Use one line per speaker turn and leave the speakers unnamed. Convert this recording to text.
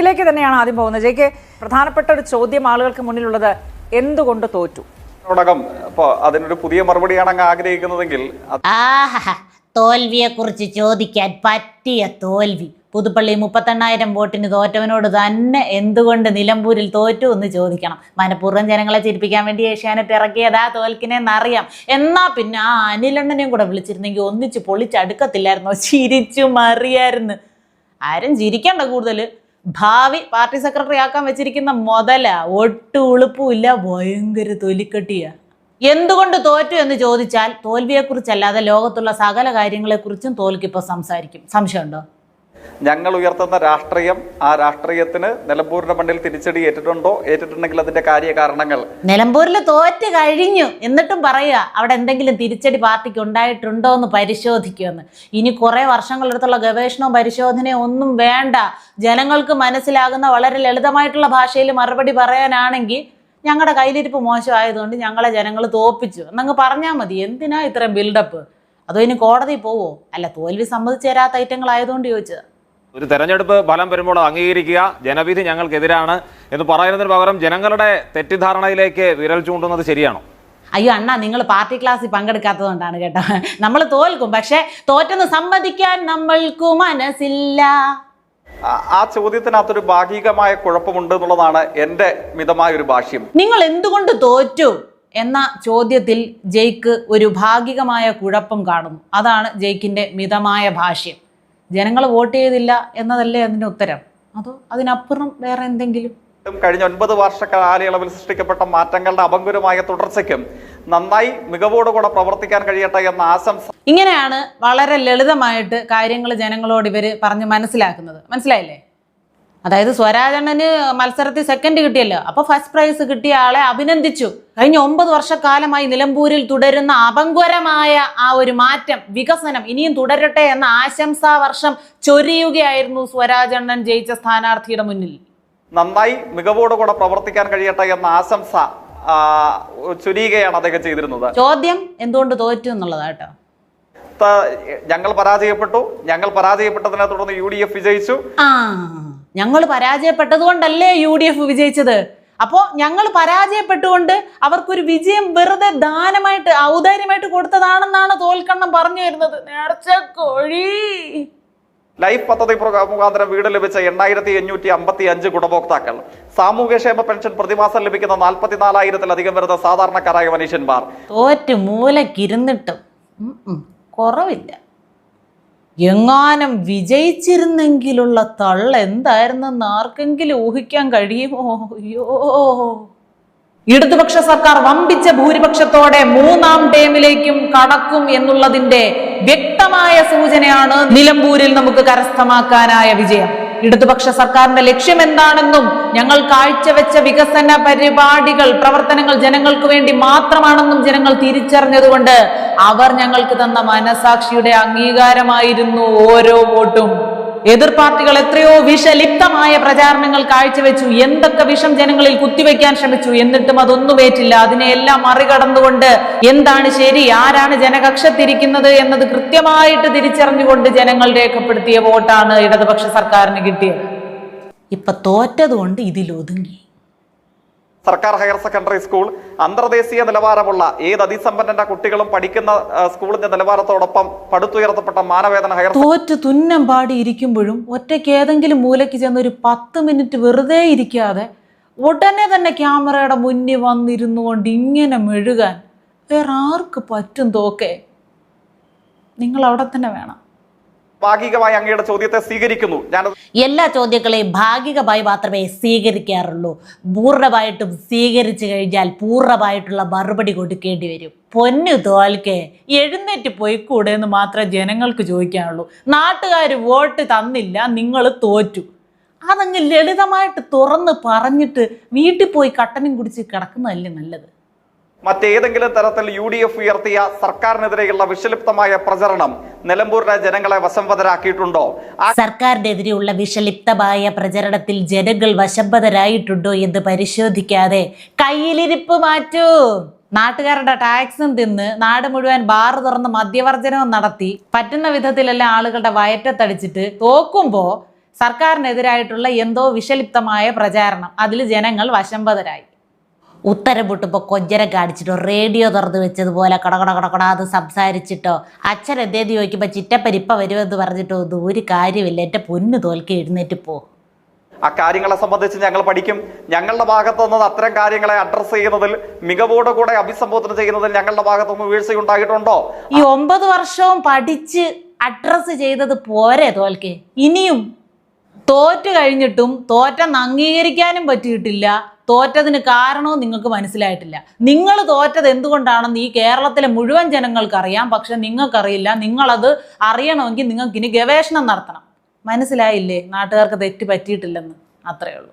ിലേക്ക് തന്നെയാണ് ആദ്യം പോകുന്നത്. ജെക്ക് പ്രധാനപ്പെട്ട ഒരു ചോദ്യം ആളുകൾക്ക് മുന്നിലുള്ളത് എന്തുകൊണ്ട് തോറ്റു? ോടകം
ഇപ്പൊ അതിനൊരു പുതിയ മറുപടിയാണ് അങ്ങ് ആഗ്രഹിക്കുന്നതെങ്കിൽ
ആഹാ തോൽവിയെ കുറിച്ച് ചോദിക്കാൻ പറ്റിയ തോൽവി. പുതുപ്പള്ളി മുപ്പത്തെണ്ണായിരം വോട്ടിന് തോറ്റവനോട് തന്നെ എന്തുകൊണ്ട് നിലമ്പൂരിൽ തോറ്റു എന്ന് ചോദിക്കണം. മനഃപൂർവം ജനങ്ങളെ ചിരിപ്പിക്കാൻ വേണ്ടി ഏഷ്യാനെറ്റ് ഇറക്കിയത് ആ തോൽക്കിനെന്നറിയാം. എന്നാ പിന്നെ ആ അനിലണ്ണനെയും കൂടെ വിളിച്ചിരുന്നെങ്കിൽ ഒന്നിച്ച് പൊളിച്ചടുക്കത്തില്ലായിരുന്നോ? ചിരിച്ചു മറിയായിരുന്നു. ആരും ചിരിക്കണ്ട കൂടുതൽ ഭാവി പാർട്ടി സെക്രട്ടറി ആക്കാൻ വെച്ചിരിക്കുന്ന മുതല ഒട്ടും ഉളുപ്പുമില്ല ഭയങ്കര തൊലിക്കെട്ടിയ. എന്തുകൊണ്ട് തോറ്റു എന്ന് ചോദിച്ചാൽ തോൽവിയെക്കുറിച്ചല്ലാതെ ലോകത്തുള്ള സകല കാര്യങ്ങളെക്കുറിച്ചും തോൽക്കിപ്പോൾ സംസാരിക്കും. സംശയമുണ്ടോ?
ഞങ്ങൾ ഉയർത്തുന്ന രാഷ്ട്രീയം ആ രാഷ്ട്രീയത്തിന് നിലമ്പൂരിന്റെ മണ്ണിൽ തിരിച്ചടി ഏറ്റിട്ടുണ്ടോ? ഏറ്റിട്ടുണ്ടെങ്കിൽ അതിന്റെ കാര്യ കാരണങ്ങൾ
നിലമ്പൂരിൽ തോറ്റ് കഴിഞ്ഞു. എന്നിട്ടും പറയുക അവിടെ എന്തെങ്കിലും തിരിച്ചടി പാർട്ടിക്ക് ഉണ്ടായിട്ടുണ്ടോ എന്ന് പരിശോധിക്കുമെന്ന്. ഇനി കുറെ വർഷങ്ങളെടുത്തുള്ള ഗവേഷണവും പരിശോധനയും ഒന്നും വേണ്ട. ജനങ്ങൾക്ക് മനസ്സിലാകുന്ന വളരെ ലളിതമായിട്ടുള്ള ഭാഷയിൽ മറുപടി പറയാനാണെങ്കിൽ ഞങ്ങളുടെ കയ്യിലിരിപ്പ് മോശമായതുകൊണ്ട് ഞങ്ങളെ ജനങ്ങൾ തോപ്പിച്ചു. എന്നങ്ങ് പറഞ്ഞാൽ മതി. എന്തിനാ ഇത്രയും ബിൽഡപ്പ് അതോ ഇനി കോടതി പോവോ? അല്ല തോൽവി സമ്മതിച്ചു തരാത്ത ഐറ്റങ്ങളായതുകൊണ്ട് ചോദിച്ചത്.
ഒരു തെരഞ്ഞെടുപ്പ് ഫലം വരുമ്പോൾ അംഗീകരിക്കുക. ജനവിധി ഞങ്ങൾക്കെതിരാണ് എന്ന് പറയുന്നതിന് പകരം ജനങ്ങളുടെ തെറ്റിദ്ധാരണയിലേക്ക് വിരൽ ചൂണ്ടുന്നത് ശരിയാണോ?
അയ്യോ അണ്ണാ നിങ്ങൾ പാർട്ടി ക്ലാസ്സിൽ പങ്കെടുക്കാത്തത് കൊണ്ടാണ് കേട്ടോ. നമ്മൾ തോൽക്കും പക്ഷെ തോറ്റെന്ന് സമ്മതിക്കാൻ നമ്മൾക്ക് മനസ്സില്ല.
ആ- ആ ചോദ്യത്തിനകത്തൊരു ഭാഗികമായ കുഴപ്പമുണ്ട് എന്നുള്ളതാണ് എന്റെ മിതമായ ഒരു ഭാഷ്യം.
നിങ്ങൾ എന്തുകൊണ്ട് തോറ്റു എന്ന ചോദ്യത്തിൽ ജയ്ക്ക് ഒരു ഭാഗികമായ കുഴപ്പം കാണുന്നു. അതാണ് ജയ്ക്കിന്റെ മിതമായ ഭാഷ്യം. ജനങ്ങൾ വോട്ട് ചെയ്തില്ല എന്നതല്ലേ അതിന്റെ ഉത്തരം? അതോ അതിനപ്പുറം വേറെ എന്തെങ്കിലും?
കഴിഞ്ഞ ഒൻപത് വർഷ കാലയളവിൽ സൃഷ്ടിക്കപ്പെട്ട മാറ്റങ്ങളുടെ അപങ്കുരമായ തുടർച്ചയ്ക്കും നന്നായി മികവോടുകൂടെ പ്രവർത്തിക്കാൻ കഴിയട്ടെ എന്ന ആശംസ
ഇങ്ങനെയാണ് വളരെ ലളിതമായിട്ട് കാര്യങ്ങൾ ജനങ്ങളോട് ഇവർ പറഞ്ഞ് മനസ്സിലാക്കുന്നത്. മനസ്സിലായില്ലേ? അതായത് സ്വരാജണ്ണന് മത്സരത്തിൽ സെക്കൻഡ് കിട്ടിയല്ലോ. അപ്പൊ ഫസ്റ്റ് പ്രൈസ് കിട്ടിയ ആളെ അഭിനന്ദിച്ചു. കഴിഞ്ഞ ഒമ്പത് വർഷക്കാലമായി നിലമ്പൂരിൽ തുടരുന്ന അപങ്കുരമായ ആ ഒരു മാറ്റം വികസനം ഇനിയും തുടരട്ടെ എന്ന ആശംസാ വർഷം ചൊരിയുകയായിരുന്നു സ്വരാജണ്ണൻ ജയിച്ച സ്ഥാനാർത്ഥിയുടെ മുന്നിൽ.
നന്നായി മികവോടുകൂടെ പ്രവർത്തിക്കാൻ കഴിയട്ടെ എന്ന ആശംസ ചൊരിയുകയാണ് അദ്ദേഹം ചെയ്തിരുന്നത്.
ചോദ്യം എന്തുകൊണ്ട് തോറ്റു എന്നുള്ളതാട്ടോ
ഞങ്ങൾ പരാജയപ്പെട്ടു. ഞങ്ങൾ പരാജയപ്പെട്ടതിനെ തുടർന്ന് യു ഡി എഫ് വിജയിച്ചു.
ഞങ്ങൾ പരാജയപ്പെട്ടതുകൊണ്ടല്ലേ യു ഡി എഫ് വിജയിച്ചത്? അപ്പോൾ ഞങ്ങൾ പരാജയപ്പെട്ടുകൊണ്ട് അവർക്കൊരു വിജയം വെറുതെ ദാനമായിട്ട് ഔദാര്യമായിട്ട് കൊടുത്തതാണെന്നാണ് തോൽക്കണ്ണം പറഞ്ഞു വരുന്നത്. നേർച്ച കോഴി.
ലൈഫ് പദ്ധതി മുഖാന്തരം വീട് ലഭിച്ച എണ്ണായിരത്തി എണ്ണൂറ്റി അമ്പത്തി അഞ്ച് ഗുണഭോക്താക്കൾ. സാമൂഹ്യക്ഷേമ പെൻഷൻ പ്രതിമാസം ലഭിക്കുന്ന നാൽപ്പത്തിനാലായിരത്തിലധികം വരുന്ന സാധാരണക്കാരായ മനുഷ്യന്മാർ.
തോറ്റ് മൂലക്കിരുന്നിട്ടും കുറവില്ല. എങ്ങാനും വിജയിച്ചിരുന്നെങ്കിലുള്ള തള്ള എന്തായിരുന്നെന്ന് ആർക്കെങ്കിലും ഊഹിക്കാൻ കഴിയുമോ? അയ്യോ. ഇടതുപക്ഷ സർക്കാർ വമ്പിച്ച ഭൂരിപക്ഷത്തോടെ മൂന്നാം ടേമിലേക്കും കടക്കും എന്നുള്ളതിന്റെ വ്യക്തമായ സൂചനയാണ് നിലമ്പൂരിൽ നമുക്ക് കരസ്ഥമാക്കാനായ വിജയം. ഇടതുപക്ഷ സർക്കാരിന്റെ ലക്ഷ്യം എന്താണെന്നും ഞങ്ങൾ കാഴ്ചവെച്ച വികസന പരിപാടികൾ പ്രവർത്തനങ്ങൾ ജനങ്ങൾക്ക് വേണ്ടി മാത്രമാണെന്നും ജനങ്ങൾ തിരിച്ചറിഞ്ഞതുകൊണ്ട് അവർ ഞങ്ങൾക്ക് തന്ന മനസാക്ഷിയുടെ അംഗീകാരമായിരുന്നു ഓരോ വോട്ടും. എതിർ പാർട്ടികൾ എത്രയോ വിഷലിപ്തമായ പ്രചാരണങ്ങൾ കാഴ്ചവെച്ചു. എന്തൊക്കെ വിഷം ജനങ്ങളിൽ കുത്തിവെക്കാൻ ശ്രമിച്ചു? എന്നിട്ടും അതൊന്നും ഏറ്റില്ല. അതിനെയെല്ലാം മറികടന്നുകൊണ്ട് എന്താണ് ശരി? ആരാണ് ജനകക്ഷത്തിരിക്കുന്നത് എന്നത് കൃത്യമായിട്ട് തിരിച്ചറിഞ്ഞുകൊണ്ട് ജനങ്ങൾ രേഖപ്പെടുത്തിയ വോട്ടാണ് ഇടതുപക്ഷ സർക്കാരിന് കിട്ടിയത്. ഇപ്പൊ തോറ്റതുകൊണ്ട് ഇതിലൊതുങ്ങി.
സർക്കാർ ഹയർ സെക്കൻഡറി സ്കൂൾ അന്തർദേശീയ നിലവാരമുള്ള ഏത് അതിസമ്പന്നന്റെ കുട്ടികളും പഠിക്കുന്ന സ്കൂളിന്റെ നിലവാരത്തോടൊപ്പം പടുത്തുയർത്തപ്പെട്ട മാനവേദന ഹയർ
തോറ്റ് തുന്നം പാടി ഇരിക്കുമ്പോഴും ഒറ്റയ്ക്ക് ഏതെങ്കിലും മൂലയ്ക്ക് ചെന്ന് ഒരു പത്ത് മിനിറ്റ് വെറുതെ ഇരിക്കാതെ ഉടനെ തന്നെ ക്യാമറയുടെ മുന്നിൽ വന്നിരുന്നു കൊണ്ട് ഇങ്ങനെ മെഴുകാൻ വേറെ ആർക്ക് പറ്റും തോക്കെ? നിങ്ങൾ അവിടെ തന്നെ വേണം.
ഭാഗികമായി അങ്ങയുടെ ചോദ്യത്തെ സ്വീകരിക്കുന്നു. ഞാൻ
എല്ലാ ചോദ്യങ്ങളെയും ഭാഗികമായി മാത്രമേ സ്വീകരിക്കാറുള്ളൂ. പൂർണമായിട്ടും സ്വീകരിച്ചു കഴിഞ്ഞാൽ പൂർണമായിട്ടുള്ള മറുപടി കൊടുക്കേണ്ടി വരും. പൊന്നു തോൽക്കെ എഴുന്നേറ്റ് പോയിക്കൂടെ എന്ന് മാത്രമേ ജനങ്ങൾക്ക് ചോദിക്കാനുള്ളൂ. നാട്ടുകാർ വോട്ട് തന്നില്ല നിങ്ങൾ തോറ്റു. അതങ്ങ് ലളിതമായിട്ട് തുറന്ന് പറഞ്ഞിട്ട് വീട്ടിൽ പോയി കട്ടനും കുടിച്ച് കിടക്കുന്നതല്ലേ നല്ലത്?
മറ്റേതെങ്കിലും തരത്തിൽ യു ഡി എഫ് ഉയർത്തിയ സർക്കാരിനെതിരെയുള്ള വിഷലിപ്തമായ പ്രചരണം നിലമ്പൂരിലെ ജനങ്ങളെ വശംവദരാക്കിയിട്ടുണ്ടോ
സർക്കാരിനെതിരെയുള്ള വിഷലിപ്തമായ പ്രചരണത്തിൽ ജനങ്ങൾ വശംവദരായിട്ടുണ്ടോ എന്ന് പരിശോധിക്കാതെ കയ്യിലിരിപ്പ് മാറ്റൂ. നാട്ടുകാരുടെ ടാക്സും തിന്ന് നാട് മുഴുവൻ ബാർ തുറന്ന് മദ്യവർജനവും നടത്തി പറ്റുന്ന വിധത്തിലെല്ലാം ആളുകളുടെ വയറ്റത്തടിച്ചിട്ട് തോക്കുമ്പോ സർക്കാരിനെതിരായിട്ടുള്ള എന്തോ വിഷലിപ്തമായ പ്രചാരണം. അതിൽ ജനങ്ങൾ വശംവതരായി.
ഉത്തരം പൊട്ടിപ്പോൾ കൊഞ്ചരം കാണിച്ചിട്ടോ റേഡിയോ തുറന്ന് വെച്ചതുപോലെ കടകട കടകട അത് സംസാരിച്ചിട്ടോ. അച്ഛൻ എന്തേന്ന് ചോദിക്കുമ്പോൾ ചിറ്റപ്പരിപ്പ വരുമെന്ന് പറഞ്ഞിട്ടോ ഒന്നും ഒരു കാര്യമില്ല എന്റെ പൊന്നു തോൽക്കി എഴുന്നേറ്റ് പോ.
ആ കാര്യങ്ങളെ സംബന്ധിച്ച് ഞങ്ങൾ പഠിക്കും. ഞങ്ങളുടെ ഭാഗത്തു നിന്ന് അത്തരം കാര്യങ്ങളെ അഡ്രസ്സ് ചെയ്യുന്നതിൽ മികവോടുകൂടെ അഭിസംബോധന ചെയ്യുന്നതിൽ ഞങ്ങളുടെ ഭാഗത്തു നിന്ന് വീഴ്ചയുണ്ടായിട്ടുണ്ടോ
ഈ ഒമ്പത് വർഷവും പഠിച്ച് അഡ്രസ്സ് ചെയ്തത് പോരെ തോൽക്കെ. ഇനിയും തോറ്റു കഴിഞ്ഞിട്ടും തോറ്റെന്ന് അംഗീകരിക്കാനും പറ്റിയിട്ടില്ല. തോറ്റതിന് കാരണവും നിങ്ങൾക്ക് മനസ്സിലായിട്ടില്ല. നിങ്ങൾ തോറ്റത് എന്തുകൊണ്ടാണെന്ന് ഈ കേരളത്തിലെ മുഴുവൻ ജനങ്ങൾക്ക് അറിയാം. പക്ഷെ നിങ്ങൾക്കറിയില്ല. നിങ്ങളത് അറിയണമെങ്കിൽ നിങ്ങൾക്ക് ഇനി ഗവേഷണം നടത്തണം. മനസ്സിലായില്ലേ? നാട്ടുകാർക്ക് തെറ്റ് പറ്റിയിട്ടില്ലെന്ന്. അത്രയേ ഉള്ളൂ.